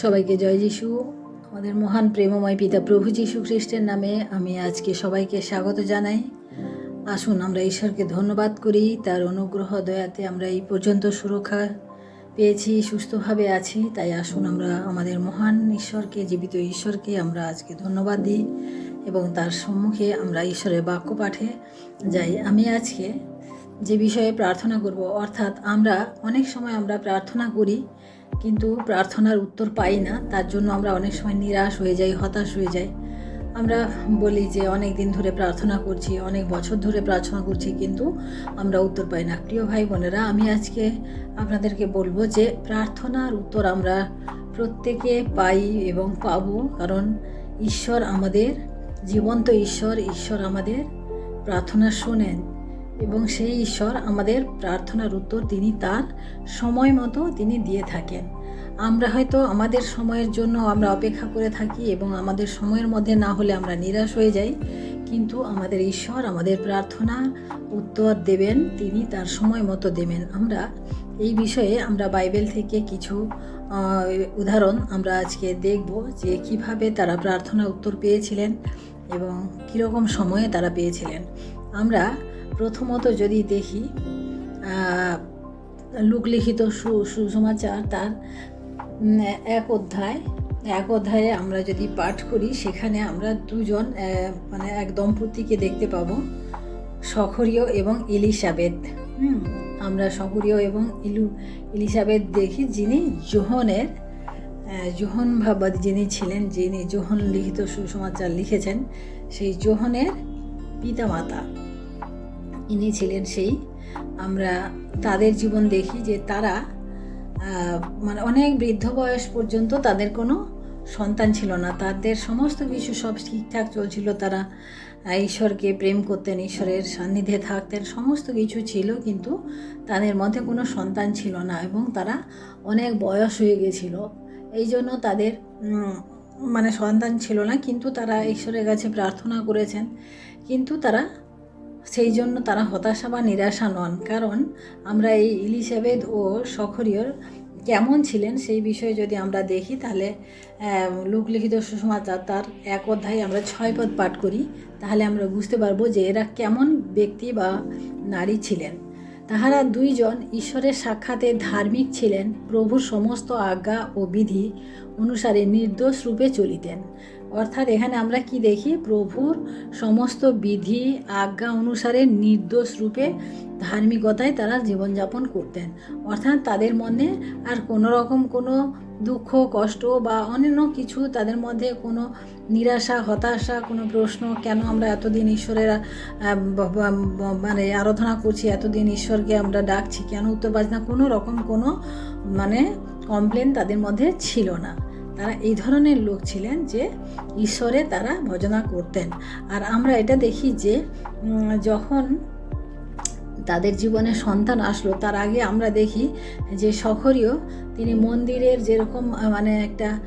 সবাইকে জয় যিশু। আমাদের মহান প্রেমময় পিতা প্রভু যিশু খ্রিস্টের নামে আমি আজকে সবাইকে স্বাগত জানাই। আসুন, আমরা ঈশ্বরকে ধন্যবাদ করি। তার অনুগ্রহ দয়াতে আমরা এই পর্যন্ত সুরক্ষা পেয়েছি, সুস্থভাবে আছি। তাই আসুন, আমরা আমাদের মহান ঈশ্বরকে, জীবিত ঈশ্বরকে আমরা আজকে ধন্যবাদ দিই এবং তার সম্মুখে আমরা ঈশ্বরের বাক্য পাঠে যাই। আমি আজকে যে বিষয়ে প্রার্থনা করব, অর্থাৎ আমরা অনেক সময় আমরা প্রার্থনা করি কিন্তু প্রার্থনার উত্তর পাই না। তার জন্য আমরা অনেক সময় নিরাশ হয়ে যাই, হতাশ হয়ে যাই। আমরা বলি যে, অনেক দিন ধরে প্রার্থনা করছি, অনেক বছর ধরে প্রার্থনা করছি, কিন্তু আমরা উত্তর পাই না। প্রিয় ভাই বোনেরা, আমি আজকে আপনাদেরকে বলব যে, প্রার্থনার উত্তর আমরা প্রত্যেকে পাই এবং পাবো। কারণ ঈশ্বর আমাদের, জীবন্ত ঈশ্বর ঈশ্বর আমাদের প্রার্থনা শোনেন। এবং সেই ঈশ্বর আমাদের প্রার্থনার উত্তর তিনি তার সময় মতো তিনি দিয়ে থাকেন। আমরা হয়তো আমাদের সময়ের জন্য আমরা অপেক্ষা করে থাকি এবং আমাদের সময়ের মধ্যে না হলে আমরা নিরাশ হয়ে যাই, কিন্তু আমাদের ঈশ্বর আমাদের প্রার্থনা উত্তর দেবেন, তিনি তার সময় মতো দেবেন। আমরা এই বিষয়ে আমরা বাইবেল থেকে কিছু উদাহরণ আমরা আজকে দেখব যে কীভাবে তারা প্রার্থনা উত্তর পেয়েছিলেন এবং কীরকম সময়ে তারা পেয়েছিলেন। আমরা প্রথমত যদি দেখি লোকলিখিত সুসমাচার তার এক অধ্যায়, এক অধ্যায়ে আমরা যদি পাঠ করি, সেখানে আমরা দুজন মানে এক দম্পতিকে দেখতে পাবো, সখরীয় এবং এলিসাবেথ। আমরা সখরীয় এবং ইলু, এলিসাবেথ দেখি, যিনি জোহনের জোহন ভাবাদ যিনি ছিলেন, যিনি জোহন লিখিত সুসমাচার লিখেছেন, সেই জোহনের পিতামাতা। ইনি ছিলেন সেই। আমরা তাদের জীবন দেখি যে তারা মানে অনেক বৃদ্ধ বয়স পর্যন্ত তাদের কোনো সন্তান ছিল না। তাদের সমস্ত কিছু সব ঠিকঠাক চলছিল। তারা ঈশ্বরকে প্রেম করতেন, ঈশ্বরের সান্নিধ্যে থাকতেন, সমস্ত কিছু ছিল কিন্তু তাদের মধ্যে কোনো সন্তান ছিল না এবং তারা অনেক বয়স হয়ে গেছিল। এই জন্য তাদের মানে সন্তান ছিল না, কিন্তু তারা ঈশ্বরের কাছে প্রার্থনা করেছেন। কিন্তু তারা সেই জন্য তারা হতাশা বা নিরাশা নন। কারণ আমরা এই ইলিসাবেদ ও সখরীয়র কেমন ছিলেন সেই বিষয়ে যদি আমরা দেখি, তাহলে লোকলিখিত সুসমাচার তার এক অধ্যায়ে আমরা ছয় পদ পাঠ করি। তাহলে আমরা বুঝতে পারব যে এরা কেমন ব্যক্তি বা নারী ছিলেন। তাহারা দুইজন ঈশ্বরের সাক্ষাতে ধার্মিক ছিলেন, প্রভুর সমস্ত আজ্ঞা ও বিধি অনুসারে নির্দোষ রূপে চলিতেন। অর্থাৎ এখানে আমরা কি দেখি? প্রভুর সমস্ত বিধি, আজ্ঞা অনুসারে নির্দোষ রূপে ধার্মিকতায় তারা জীবনযাপন করতেন। অর্থাৎ তাদের মনে আর কোনো রকম কোনো দুঃখ, কষ্ট বা অন্যান্য কিছু তাদের মধ্যে কোনো নিরাশা, হতাশা, কোনো প্রশ্ন, কেন আমরা এতদিন ঈশ্বরের মানে আরাধনা করছি, এতদিন ঈশ্বরকে আমরা ডাকছি, কেন উত্তর পাচ্ছি না কোনো রকম কোনো মানে কমপ্লেন তাদের মধ্যে ছিল না। তারা এই ধরনের লোক ছিলেন যে ঈশ্বরে তারা ভজনা করতেন। আর আমরা এটা দেখি যে যখন তাদের জীবনে সন্তান আসলো, তার আগে আমরা দেখি যে সখরীয় তিনি মন্দিরের যেরকম মানে একটা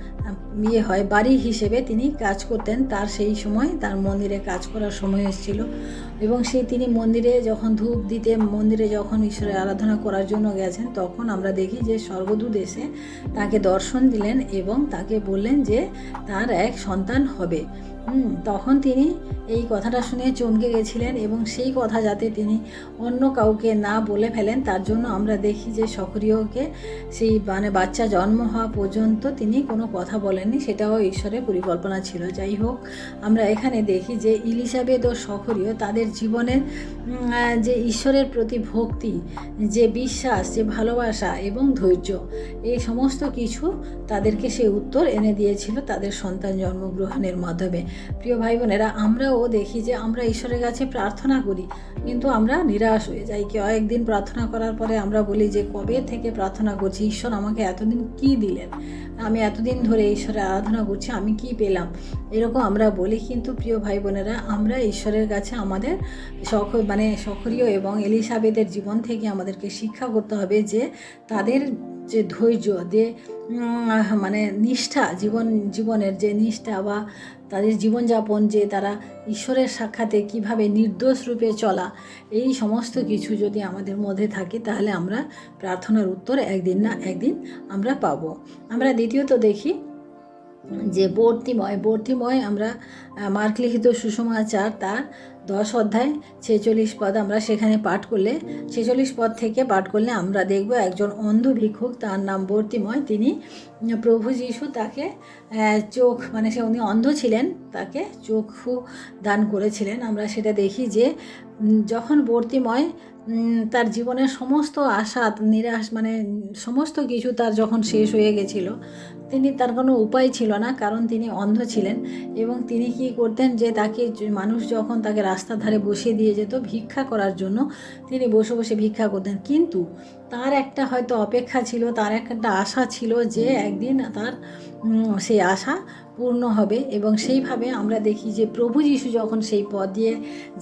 ইয়ে হয়, বাড়ি হিসেবে তিনি কাজ করতেন। তার সেই সময়, তার মন্দিরে কাজ করার সময় এসেছিল। এবং সেই তিনি মন্দিরে যখন ধূপ দিতে, মন্দিরে যখন ঈশ্বরের আরাধনা করার জন্য গেছেন, তখন আমরা দেখি যে স্বর্গদূত এসে তাকে দর্শন দিলেন এবং তাকে বললেন যে তার এক সন্তান হবে। তখন তিনি এই কথাটা শুনে চমকে গেছিলেন এবং সেই কথা যাতে তিনি অন্য কাউকে না বলে ফেলেন, তার জন্য আমরা দেখি যে সক্রিয়কে সেই মানে বাচ্চা জন্ম হওয়া পর্যন্ত তিনি কোনো কথা বলেননি, সেটাও ঈশ্বরের পরিকল্পনা ছিল। যাই হোক, আমরা এখানে দেখি যে ইলিসাবেদ ও সখরীয় তাদের জীবনের যে ঈশ্বরের প্রতি ভক্তি, যে বিশ্বাস, যে ভালোবাসা এবং ধৈর্য, এই সমস্ত কিছু তাদেরকে সেই উত্তর এনে দিয়েছিল তাদের সন্তান জন্মগ্রহণের মাধ্যমে। প্রিয় ভাই বোনেরা, আমরাও দেখি যে আমরা ঈশ্বরের কাছে প্রার্থনা করি, কিন্তু আমরা নিরাশ হয়ে যাই। কয়েকদিন প্রার্থনা করার পরে আমরা বলি যে, কবে থেকে প্রার্থনা করছি? ঈশ্বর আমাকে এতদিন কি দিলেন? আমি এতদিন ধরে ঈশ্বরের আরাধনা করছি, আমি কি পেলাম? এরকম আমরা বলি কিন্তু প্রিয় ভাই বোনেরা আমরা ঈশ্বরের কাছে আমাদের সখ মানে সক্রিয় এবং এলিসাবেদের জীবন থেকে আমাদেরকে শিক্ষা করতে হবে যে তাদের যে ধৈর্য, যে মানে নিষ্ঠা, জীবন, জীবনের যে নিষ্ঠা বা তাদের জীবনযাপন যে তারা ঈশ্বরের সাক্ষাতে কীভাবে নির্দোষ রূপে চলা, এই সমস্ত কিছু যদি আমাদের মধ্যে থাকে তাহলে আমরা প্রার্থনার উত্তর একদিন না একদিন আমরা পাবো। আমরা দ্বিতীয়ত দেখি যে বর্তিময় বর্তিময় আমরা মার্ক লিখিত সুষমাচার তার দশ অধ্যায় ছেচল্লিশ পদ আমরা সেখানে পাঠ করলে, ছেচল্লিশ পদ থেকে পাঠ করলে আমরা দেখব একজন অন্ধ ভিক্ষুক, তার নাম বর্তিময়, তিনি প্রভু যিশু তাকে চোখ মানে সে উনি অন্ধ ছিলেন, তাকে চক্ষু দান করেছিলেন। আমরা সেটা দেখি যে যখন বর্তিময় তার জীবনের সমস্ত আশা নিরাশ মানে সমস্ত কিছু তার যখন শেষ হয়ে গেছিল, তিনি তার কোনো উপায় ছিল না, কারণ তিনি অন্ধ ছিলেন এবং তিনি কি করতেন যে তাকে মানুষ যখন তাকে রাস্তার ধারে বসিয়ে দিয়ে যেত ভিক্ষা করার জন্য, তিনি বসে বসে ভিক্ষা করতেন। কিন্তু তার একটা হয়তো অপেক্ষা ছিল, তার একটা আশা ছিল যে একদিন তার সেই আশা পূর্ণ হবে এবং সেইভাবে আমরা দেখি যে প্রভু যিশু যখন সেই পথ দিয়ে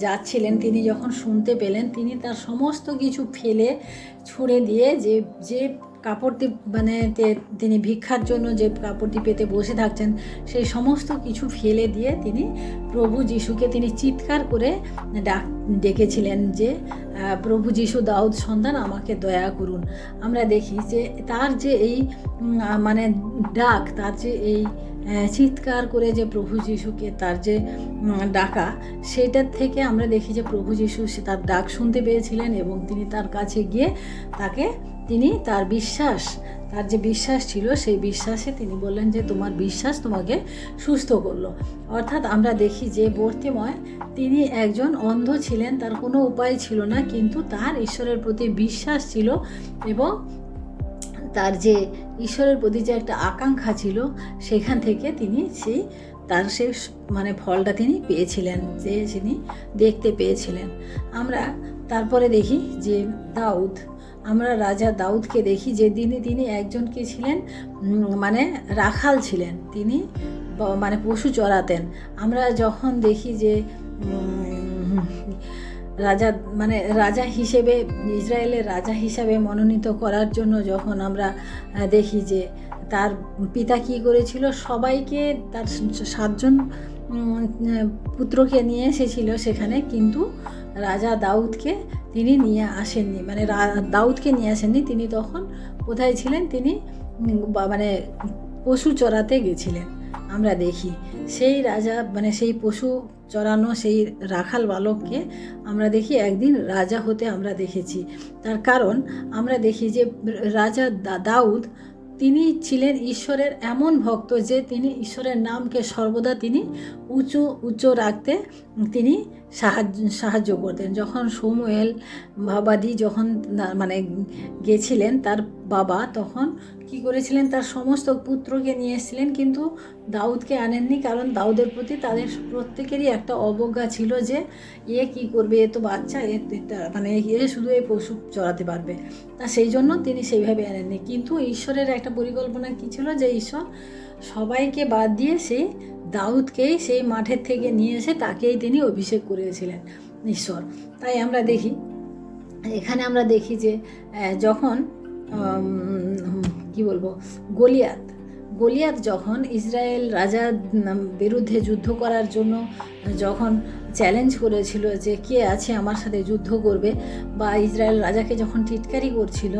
যাচ্ছিলেন, তিনি যখন শুনতে পেলেন, তিনি তার সমস্ত কিছু ফেলে ছুঁড়ে দিয়ে যে যে কাপড়টি মানে তিনি ভিক্ষার জন্য যে কাপড়টি পেতে বসে থাকছেন, সেই সমস্ত কিছু ফেলে দিয়ে তিনি প্রভু যিশুকে, তিনি চিৎকার করে ডাক, ডেকেছিলেন যে প্রভু যিশু দাউদ সন্তান, আমাকে দয়া করুন। আমরা দেখি যে তার যে এই মানে ডাক, তার যে এই চিৎকার করে যে প্রভু যিশুকে তার যে ডাকা সেটার থেকে আমরা দেখি যে প্রভু যিশু সে তার ডাক শুনতে পেয়েছিলেন এবং তিনি তার কাছে গিয়ে তাকে, তিনি তার বিশ্বাস, তার যে বিশ্বাস ছিল, সেই বিশ্বাসে তিনি বললেন যে তোমার বিশ্বাস তোমাকে সুস্থ করল। অর্থাৎ আমরা দেখি যে বর্তিময় তিনি একজন অন্ধ ছিলেন, তার কোনো উপায় ছিল না, কিন্তু তার ঈশ্বরের প্রতি বিশ্বাস ছিল এবং তার যে ঈশ্বরের প্রতি যে একটা আকাঙ্ক্ষা ছিল, সেখান থেকে তিনি সেই, তার সে মানে ফলটা তিনি পেয়েছিলেন, যে তিনি দেখতে পেয়েছিলেন। আমরা তারপরে দেখি যে দাউদ, আমরা রাজা দাউদকে দেখি যে দিনে তিনি একজন কি ছিলেন মানে রাখাল ছিলেন। তিনি মানে পশু চড়াতেন। আমরা যখন দেখি যে রাজা মানে রাজা হিসেবে, ইসরায়েলের রাজা হিসাবে মনোনীত করার জন্য যখন আমরা দেখি যে তার পিতা কী করেছিল, সবাইকে তার সাতজন পুত্রকে নিয়ে এসেছিল সেখানে, কিন্তু রাজা দাউদকে তিনি নিয়ে আসেননি মানে দাউদকে নিয়ে আসেননি, তিনি তখন কোথায় ছিলেন? তিনি মানে পশু চড়াতে গেছিলেন। আমরা দেখি, সেই রাজা মানে সেই পশু চড়ানো সেই রাখাল বালককে আমরা দেখি, একদিন রাজা হতে আমরা দেখেছি। তার কারণ আমরা দেখি যে, রাজা দাউদ তিনি ছিলেন ঈশ্বরের এমন ভক্ত যে, তিনি ঈশ্বরের নামকে সর্বদা তিনি উঁচু, উচ্চ রাখতে তিনি সাহায্য সাহায্য করতেন। যখন সমুয়েল বাবাদি যখন মানে গেছিলেন তার বাবা, তখন কি করেছিলেন? তার সমস্ত পুত্রকে নিয়ে এসেছিলেন, কিন্তু দাউদকে আনেননি, কারণ দাউদের প্রতি তাদের প্রত্যেকেরই একটা অবজ্ঞা ছিল যে, এ কি করবে? এ তো বাচ্চা, এ মানে এ শুধু এই পশু চড়াতে পারবে। তা সেই জন্য তিনি সেইভাবে আনেননি। কিন্তু ঈশ্বরের একটা পরিকল্পনা কী ছিল যে, ঈশ্বর সবাইকে বাদ দিয়ে সেই দাউদকেই সেই মাঠের থেকে নিয়ে এসে তাকেই তিনি অভিষেক করিয়েছিলেন ঈশ্বর। তাই আমরা দেখি, এখানে আমরা দেখি যে যখন কি বলব, গলিয়াত। গলিয়াত যখন ইসরায়েল রাজার বিরুদ্ধে যুদ্ধ করার জন্য যখন চ্যালেঞ্জ করেছিল যে কে আছে আমার সাথে যুদ্ধ করবে বা ইসরায়েল রাজাকে যখন টিটকারি করছিল,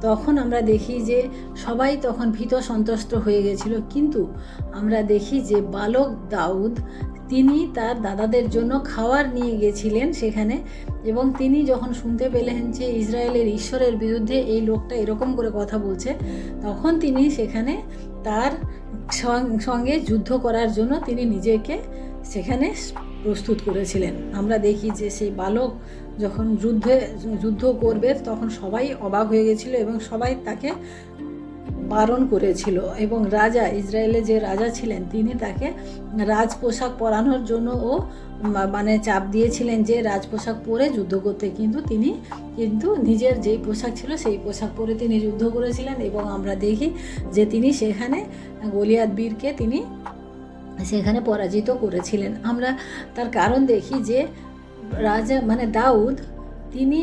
তখন আমরা দেখি যে সবাই তখন ভীত সন্ত্রস্ত হয়ে গেছিল। কিন্তু আমরা দেখি যে বালক দাউদ তিনি তার দাদাদের জন্য খাওয়ার নিয়ে গেছিলেন সেখানে এবং তিনি যখন শুনতে পেলেন যে ইসরায়েলের ঈশ্বরের বিরুদ্ধে এই লোকটা এরকম করে কথা বলছে, তখন তিনি সেখানে তার সঙ্গে যুদ্ধ করার জন্য তিনি নিজেকে সেখানে প্রস্তুত করেছিলেন। আমরা দেখি যে সেই বালক যখন যুদ্ধে যুদ্ধ করবে, তখন সবাই অবাক হয়ে গেছিল এবং সবাই তাকে বারণ করেছিল এবং রাজা ইসরায়েলে যে রাজা ছিলেন, তিনি তাকে রাজ পোশাক পরানোর জন্য ও মানে চাপ দিয়েছিলেন যে রাজ পোশাক পরে যুদ্ধ করতে। কিন্তু তিনি কিন্তু নিজের যেই পোশাক ছিল, সেই পোশাক পরে তিনি যুদ্ধ করেছিলেন এবং আমরা দেখি যে তিনি সেখানে গলিয়াত বীরকে তিনি সেখানে পরাজিত করেছিলেন। আমরা তার কারণ দেখি যে রাজা মানে দাউদ, তিনি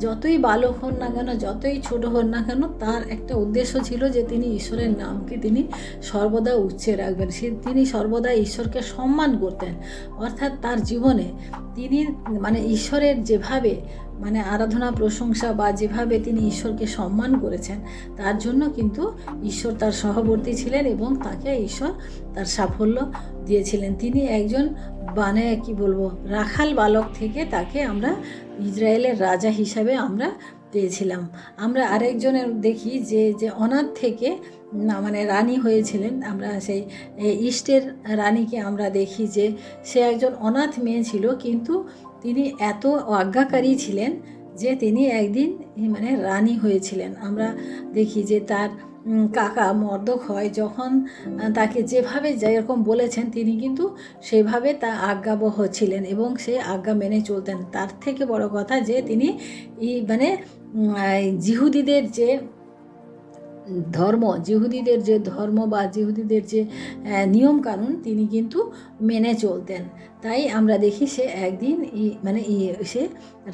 যতই বালক হন না কেন, যতই ছোট হন না কেন, তার একটা উদ্দেশ্য ছিল যে তিনি ঈশ্বরের নামকে তিনি সর্বদা উচ্চে রাখবেন। সে তিনি সর্বদা ঈশ্বরকে সম্মান করতেন। অর্থাৎ তার জীবনে তিনি মানে ঈশ্বরের যেভাবে মানে আরাধনা, প্রশংসা বা যেভাবে তিনি ঈশ্বরকে সম্মান করেছেন, তার জন্য কিন্তু ঈশ্বর তার সহবর্তী ছিলেন এবং তাকে ঈশ্বর তার সাফল্য দিয়েছিলেন। তিনি একজন মানে কি বলব, রাখাল বালক থেকে তাকে আমরা ইসরায়েলের রাজা হিসাবে আমরা পেয়েছিলাম। আমরা আরেকজনের দেখি যে যে অনাথ থেকে, না মানে রানী হয়েছিলেন। আমরা সেই ইস্টের রানীকে আমরা দেখি যে, সে একজন অনাথ মেয়ে ছিল, কিন্তু তিনি এত আজ্ঞাকারী ছিলেন যে, তিনি একদিন মানে রানী হয়েছিলেন। আমরা দেখি যে তার কাকা মর্দক হয়। যখন তাকে যেভাবে যেরকম বলেছেন, তিনি কিন্তু সেভাবে তা আজ্ঞাবহ ছিলেন এবং সে আজ্ঞা মেনে চলতেন। তার থেকে বড় কথা যে, তিনি মানে জিহুদিদের যে ধর্ম, জিহুদিদের যে ধর্ম বা জিহুদিদের যে নিয়মকানুন, তিনি কিন্তু মেনে চলতেন। তাই আমরা দেখি সে একদিন মানে সে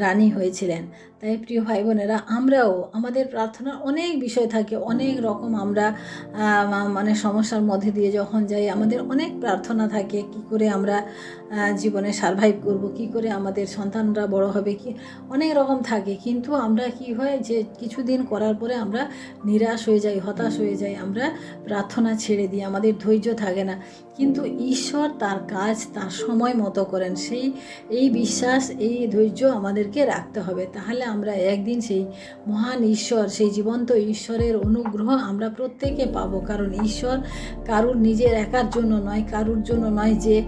রানী হয়েছিলেন। তাই প্রিয় ভাই বোনেরা আমরাও আমাদের প্রার্থনার অনেক বিষয় থাকে, অনেক রকম আমরা মানে সমস্যার মধ্যে দিয়ে যখন যাই, আমাদের অনেক প্রার্থনা থাকে, কি করে আমরা জীবনে সারভাইভ করব, কি করে আমাদের সন্তানরা বড় হবে, কি, অনেক রকম থাকে। কিন্তু আমরা কি হয় যে, কিছুদিন করার পরে আমরা নিরাশ হয়ে যাই, হতাশ হয়ে যাই, আমরা প্রার্থনা ছেড়ে দিই, আমাদের ধৈর্য থাকে না। কিন্তু ঈশ্বর তার কাজ তার সময় মতো করেন। সেই, এই বিশ্বাস, এই ধৈর্য আমাদেরকে রাখতে হবে। তাহলে আমরা একদিন সেই মহান ঈশ্বর, সেই জীবন্ত ঈশ্বরের অনুগ্রহ আমরা প্রত্যেকে পাবো। কারণ ঈশ্বর কারুর নিজের একার জন্য নয়, কারুর জন্য নয় যে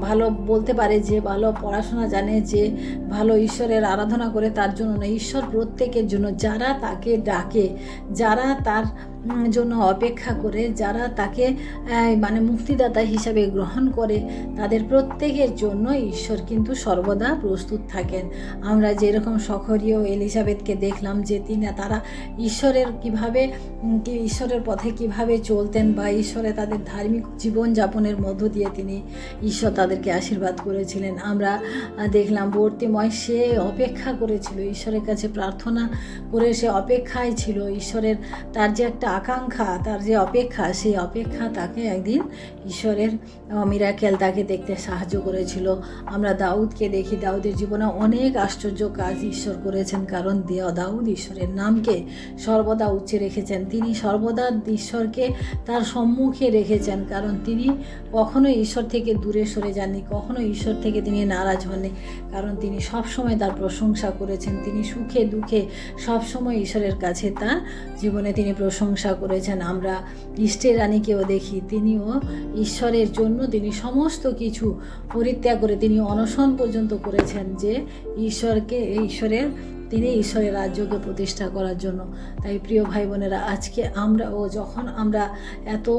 ভালো বলতে পারে, যে ভালো পড়াশোনা জানে, যে ভালো ঈশ্বরের আরাধনা করে, তার জন্য নয়। ঈশ্বর প্রত্যেকের জন্য, যারা তাকে ডাকে, যারা তার জন্য অপেক্ষা করে যারা তাকে মানে মুক্তিদাতা হিসাবে গ্রহণ করে, তাদের প্রত্যেকের জন্য ঈশ্বর কিন্তু সর্বদা প্রস্তুত থাকেন। আমরা যেরকম সখরীয় এলিজাবেথকে দেখলাম যে তিনি, তারা ঈশ্বরের কীভাবে ঈশ্বরের পথে কীভাবে চলতেন বা ঈশ্বরে তাদের ধার্মিক জীবনযাপনের মধ্য দিয়ে তিনি ঈশ্বর তাদেরকে আশীর্বাদ করেছিলেন। আমরা দেখলাম বর্তিময় সে অপেক্ষা করেছিল, ঈশ্বরের কাছে প্রার্থনা করে সে অপেক্ষায় ছিল, ঈশ্বরের তার যে একটা আকাঙ্ক্ষা, তার যে অপেক্ষা, সেই অপেক্ষা তাকে একদিন ঈশ্বরের মিরাকেল তাকে দেখতে সাহায্য করেছিল। আমরা দাউদকে দেখি, দাউদের জীবনে অনেক আশ্চর্য কাজ ঈশ্বর করেছেন, কারণ দেওয়া দাউদ ঈশ্বরের নামকে সর্বদা উচ্চে রেখেছেন। তিনি সর্বদা ঈশ্বরকে তার সম্মুখে রেখেছেন, কারণ তিনি কখনো ঈশ্বর থেকে দূরে সরে যাননি কখনো ঈশ্বর থেকে তিনি নারাজ হননি, কারণ তিনি সবসময় তার প্রশংসা করেছেন। তিনি সুখে দুঃখে সবসময় ঈশ্বরের কাছে তার জীবনে তিনি প্রশংসা করেছেন। আমরা ইষ্টের রানীকেও দেখি। তিনিও ঈশ্বরের জন্য তিনি সমস্ত কিছু পরিত্যাগ করে তিনি অনশন পর্যন্ত করেছেন যে ঈশ্বরকে, ঈশ্বরের, তিনি ঈশ্বরের রাজ্যকে প্রতিষ্ঠা করার জন্য। তাই প্রিয় ভাই বোনেরা আজকে আমরাও যখন আমরা এত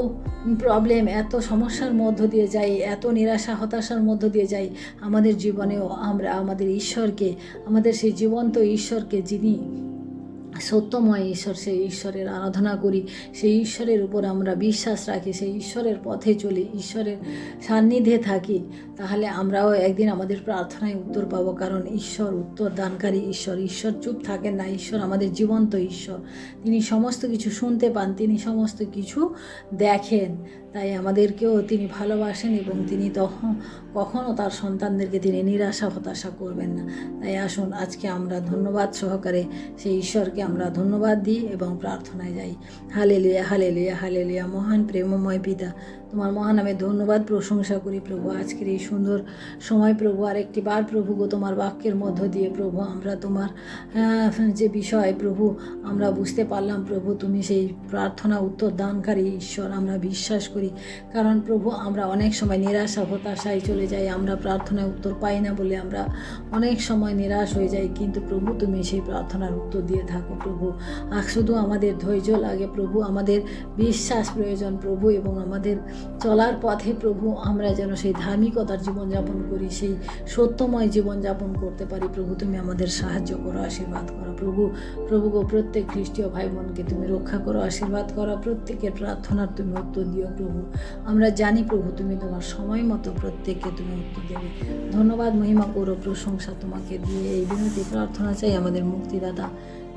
প্রবলেম এত সমস্যার মধ্য দিয়ে যাই, এত নিরাশা, হতাশার মধ্য দিয়ে যাই, আমাদের জীবনেও আমরা আমাদের ঈশ্বরকে, আমাদের সেই জীবন্ত ঈশ্বরকে যিনি সত্যময় ঈশ্বর, সেই ঈশ্বরের আরাধনা করি, সেই ঈশ্বরের উপর আমরা বিশ্বাস রাখি, সেই ঈশ্বরের পথে চলি, ঈশ্বরের সান্নিধ্যে থাকি, তাহলে আমরাও একদিন আমাদের প্রার্থনায় উত্তর পাবো। কারণ ঈশ্বর উত্তর দানকারী ঈশ্বর ঈশ্বর চুপ থাকেন না, ঈশ্বর আমাদের জীবন্ত ঈশ্বর। তিনি সমস্ত কিছু শুনতে পান, তিনি সমস্ত কিছু দেখেন। তাই আমাদেরকেও তিনি ভালোবাসেন এবং তিনি তখন কখনও তার সন্তানদেরকে তিনি নিরাশা, হতাশা করবেন না। তাই আসুন আজকে আমরা ধন্যবাদ সহকারে সেই ঈশ্বরকে আমরা ধন্যবাদ দিই এবং প্রার্থনায় যাই। হালে লিয়া হালে লুয়া হালে লুয়া মহান, প্রেমময় পিতা। তোমার মহানামে ধন্যবাদ, প্রশংসা করি প্রভু। আজকের এই সুন্দর সময় প্রভু আর একটি বার প্রভু গো, তোমার বাক্যের মধ্য দিয়ে প্রভু, আমরা তোমার যে বিষয় প্রভু, আমরা বুঝতে পারলাম প্রভু, তুমি সেই প্রার্থনা উত্তর দানকারী ঈশ্বর, আমরা বিশ্বাস করি। কারণ প্রভু, আমরা অনেক সময় নিরাশা, হতাশায় চলে যাই, আমরা প্রার্থনায় উত্তর পাই না বলে আমরা অনেক সময় নিরাশ হয়ে যাই, কিন্তু প্রভু, তুমি সেই প্রার্থনার উত্তর দিয়ে থাকো প্রভু। আর শুধু আমাদের ধৈর্য লাগে প্রভু, আমাদের বিশ্বাস প্রয়োজন প্রভু, এবং আমাদের চলার পথে প্রভু, আমরা যেন সেই ধার্মিকতার জীবনযাপন করি, সেই সত্যময় জীবনযাপন করতে পারি। প্রভু, তুমি আমাদের সাহায্য করো, আশীর্বাদ করো। প্রভু প্রভু গো, প্রত্যেক খ্রিস্টীয় ভাই বোনকে তুমি রক্ষা করো, আশীর্বাদ করো। প্রত্যেকের প্রার্থনার তুমি উত্তর দিও প্রভু। আমরা জানি প্রভু, তুমি তোমার সময় মতো প্রত্যেককে তুমি উত্তর দেবে। ধন্যবাদ, মহিমা করো প্রশংসা তোমাকে দিয়ে এই বিনতি প্রার্থনা চাই আমাদের মুক্তিদাতা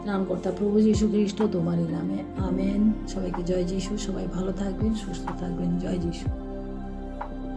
ত্রাণকর্তা প্রভু যীশু খ্রিস্ট তোমারই নামে। আমেন। সবাইকে জয় যিশু। সবাই ভালো থাকবেন, সুস্থ থাকবেন। জয় যিশু।